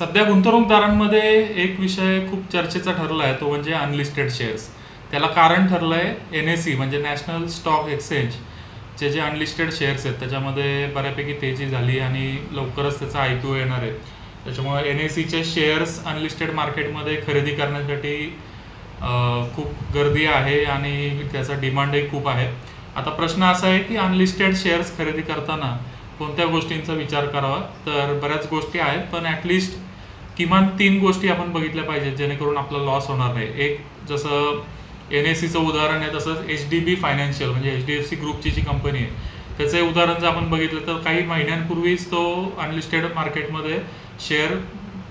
सध्या गुंतवणूकदारांमध्ये एक विषय खूप चर्चेचा ठरला आहे तो म्हणजे अनलिस्टेड शेअर्स त्याला कारण ठरलं आहे एन एस सी म्हणजे नॅशनल स्टॉक एक्सचेंज चे जे अनलिस्टेड शेअर्स आहेत त्याच्यामध्ये बऱ्यापैकी तेजी झाली आणि लवकरच त्याचा आय पी ओ येणार आहे. त्याच्यामुळे एन एस सीचे शेअर्स अनलिस्टेड मार्केटमध्ये खरेदी करण्यासाठी खूप गर्दी आहे आणि त्याचा डिमांडही खूप आहे. आता प्रश्न असा आहे की अनलिस्टेड शेअर्स खरेदी करताना कोणत्या गोष्टींचा विचार करावा? तर बऱ्याच गोष्टी आहेत पण ॲटलिस्ट किमान तीन गोष्टी आपण बघितल्या पाहिजेत जेणेकरून आपला लॉस होणार नाही. एक जसं एन एस सीचं उदाहरण आहे तसंच एच डी बी फायनान्शियल म्हणजे एच डी एफ सी ग्रुपची जी कंपनी आहे. त्याचं उदाहरण जर आपण बघितलं तर काही महिन्यांपूर्वीच तो अनलिस्टेड मार्केटमध्ये शेअर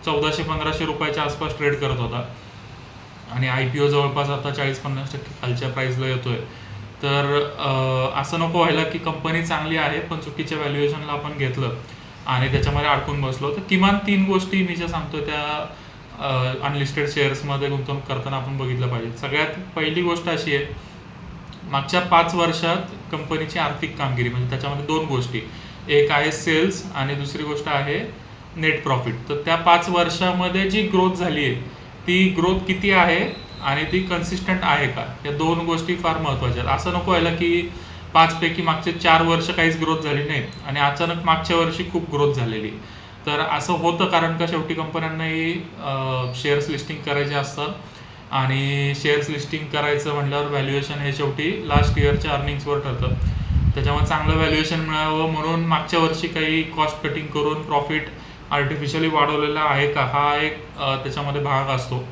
चौदाशे पंधराशे रुपयाच्या आसपास ट्रेड करत होता. आणि आय पी ओ जवळपास आता चाळीस पन्नास टक्के खालच्या प्राईजला येतोय. तर असं नको व्हायला की कंपनी चांगली आहे पण चुकीच्या व्हॅल्युएशनला आपण घेतलं. आणि त्याच्यामध्ये अडकून बसलो. तर किमान तीन गोष्टी मी ज्या सांगतो त्या अनलिस्टेड शेअर्समध्ये गुंतवणूक करताना आपण बघितलं पाहिजे. सगळ्यात पहिली गोष्ट अशी आहे मागच्या पाच वर्षात कंपनीची आर्थिक कामगिरी म्हणजे त्याच्यामध्ये दोन गोष्टी. एक आहे सेल्स आणि दुसरी गोष्ट आहे नेट प्रॉफिट तर त्या पाच वर्षामध्ये जी ग्रोथ झाली आहे ती ग्रोथ किती आहे आणि ती कन्सिस्टंट आहे का? या दोन गोष्टी फार महत्त्वाच्या आहेत. असं नको व्हायला की पाचपैकी मागचे चार वर्ष काहीच ग्रोथ झाली नाही आणि अचानक मागच्या वर्षी खूप ग्रोथ झालेली. तर असं होतं कारण का शेवटी कंपन्यांनाही शेअर्स लिस्टिंग करायचे असतात. आणि शेअर्स लिस्टिंग करायचं म्हटल्यावर व्हॅल्युएशन हे शेवटी लास्ट इयरच्या अर्निंग्सवर ठरतं. त्याच्यामुळे चांगलं व्हॅल्युएशन मिळावं म्हणून मागच्या वर्षी काही कॉस्ट कटिंग करून प्रॉफिट आर्टिफिशियली वाढवलेला आहे का? हा एक त्याच्यामध्ये भाग असतो.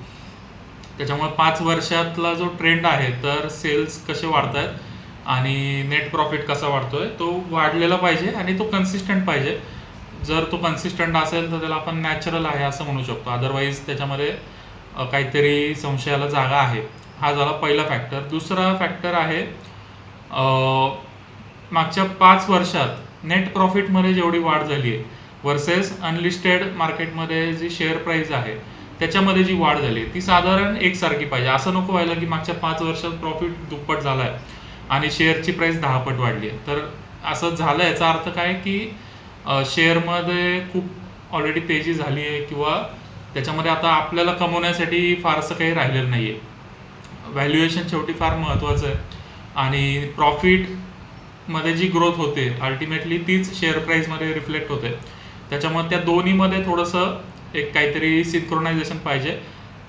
त्याच्यामुळे पाच वर्षातला जो ट्रेंड आहे तर सेल्स कसे वाढत आहेत आणि नेट प्रॉफिट कसा वाढतोय तो वाढलेला पाहिजे आणि तो कन्सिस्टंट पाहिजे. जर तो कन्सिस्टंट असेल तर त्याला आपण नॅचरल आहे असं म्हणू शकतो. अदरवाईज त्याच्यामध्ये काहीतरी संशयाला जागा आहे. हा झाला पहिला फॅक्टर दुसरा फॅक्टर आहे मागच्या पाच वर्षात नेट प्रॉफिटमध्ये जेवढी वाढ झाली आहे वर्सेस अनलिस्टेड मार्केटमध्ये जी शेअर प्राईस आहे त्याच्यामध्ये जी वाढ झाली आहे ती साधारण एकसारखी पाहिजे. असं नको व्हायला की मागच्या पाच वर्षात प्रॉफिट दुप्पट झाला आहे आणि शेअरची प्राईस दहापट वाढली. आहे तर असं झालं याचा अर्थ काय की शेअरमध्ये खूप ऑलरेडी तेजी झाली आहे किंवा त्याच्यामध्ये आता आपल्याला कमवण्यासाठी फारसं काही राहिलेलं नाही आहे व्हॅल्युएशन शेवटी फार महत्त्वाचं आहे. आणि प्रॉफिटमध्ये जी ग्रोथ होते अल्टिमेटली तीच शेअर प्राईजमध्ये रिफ्लेक्ट होते. त्याच्यामुळे त्या दोन्हीमध्ये थोडंसं एक काहीतरी सिंक्रोनायझेशन पाहिजे.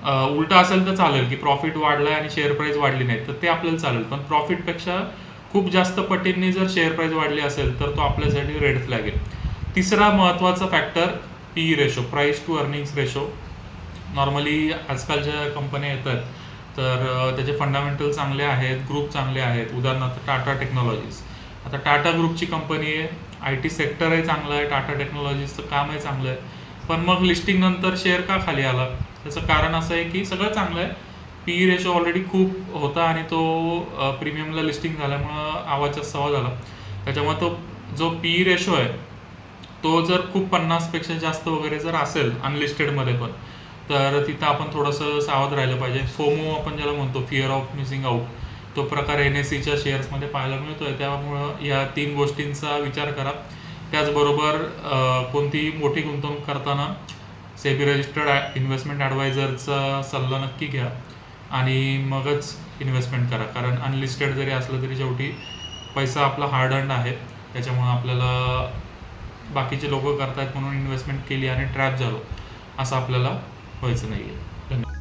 उलटं असेल तर चालेल की प्रॉफिट वाढलाय आणि शेअर प्राईस वाढली नाही तर ते आपल्याला चालेल. पण प्रॉफिटपेक्षा खूप जास्त पटींनी जर शेअर प्राईस वाढली असेल तर तो आपल्यासाठी रेड फ्लॅग आहे. तिसरा महत्त्वाचा factor P ratio price to earnings ratio normally आजकालच्या कंपन्या येतात तर त्याचे फंडामेंटल चांगले आहेत ग्रुप चांगले आहेत. उदाहरणार्थ टाटा टेक्नॉलॉजीज आता टाटा ग्रुपची कंपनी आहे आय टी सेक्टरही चांगलं आहे टाटा टेक्नॉलॉजीजचं कामही चांगलं आहे. पण मग लिस्टिंग नंतर शेअर का खाली आला? त्याचं कारण असं आहे की सगळं चांगलं आहे. पी रेशो ऑलरेडी खूप होता आणि तो प्रीमियमला लिस्टिंग झाल्यामुळं आवाजचा सवा झाला त्याच्यामुळे तो जो पी रेशो आहे तो जर खूप पन्नासपेक्षा जास्त वगैरे जर असेल अनलिस्टेडमध्ये पण तर तिथं आपण थोडंसं सावध राहिलं पाहिजे. फोमो आपण ज्याला म्हणतो फिअर ऑफ मिसिंग आउट तो प्रकार एन एस सीच्या शेअर्समध्ये पाहायला मिळतो आहे त्यामुळं या तीन गोष्टींचा विचार करा. त्याचबरोबर कोणतीही मोठी गुंतवणूक करताना सेबी रजिस्टर्ड इन्व्हेस्टमेंट ॲडवायझरचा सल्ला नक्की घ्या आणि मगच इन्व्हेस्टमेंट करा. कारण अनलिस्टेड जरी असलं तरी शेवटी पैसा आपला हार्ड अर्न आहे. त्याच्यामुळं आपल्याला बाकीचे लोक करतायत म्हणून इन्व्हेस्टमेंट केली आणि ट्रॅप झालो असं आपल्याला व्हायचं नाही आहे धन्यवाद.